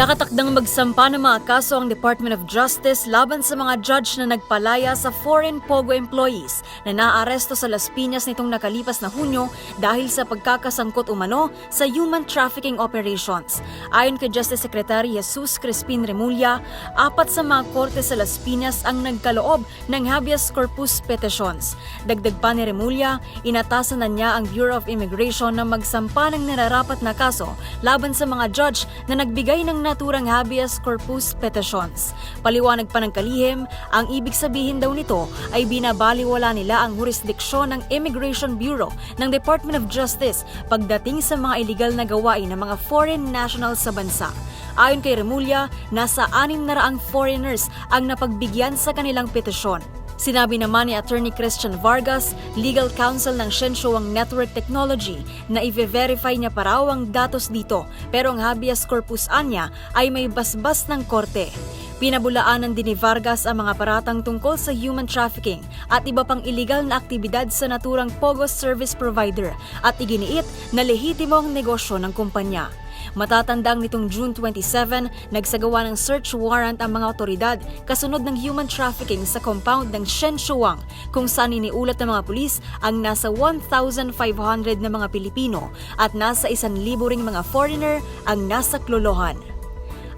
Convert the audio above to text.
Nakatakdang magsampa ng mga kaso ang Department of Justice laban sa mga judge na nagpalaya sa foreign POGO employees na naaresto sa Las Piñas nitong nakalipas na Hunyo dahil sa pagkakasangkot umano sa human trafficking operations. Ayon kay Justice Secretary Jesus Crispin Remulla, apat sa mga korte sa Las Piñas ang nagkaloob ng habeas corpus petitions. Dagdag pa ni Remulla, inatasan na niya ang Bureau of Immigration na magsampa ng nararapat na kaso laban sa mga judge na nagbigay ng naturang habeas corpus petitions. Paliwanag pa ng kalihim, ang ibig sabihin daw nito ay binabaliwala nila ang jurisdiksyon ng Immigration Bureau ng Department of Justice pagdating sa mga illegal na gawain ng mga foreign nationals sa bansa. Ayon kay Remulla, nasa anim na raang foreigners ang napagbigyan sa kanilang petisyon. Sinabi naman ni Attorney Christian Vargas, legal counsel ng Shenshuang Network Technology, na i-verify niya pa raw ang datos dito pero ang habeas corpus anya ay may basbas ng korte. Pinabulaanan din ni Vargas ang mga paratang tungkol sa human trafficking at iba pang illegal na aktibidad sa naturang POGO service provider at iginiit na lehitimo ang negosyo ng kumpanya. Matatandang nitong June 27, nagsagawa ng search warrant ang mga otoridad kasunod ng human trafficking sa compound ng Shenshuang kung saan iniulat ng mga pulis ang nasa 1,500 na mga Pilipino at nasa 1,000 ring mga foreigner ang nasa klolohan.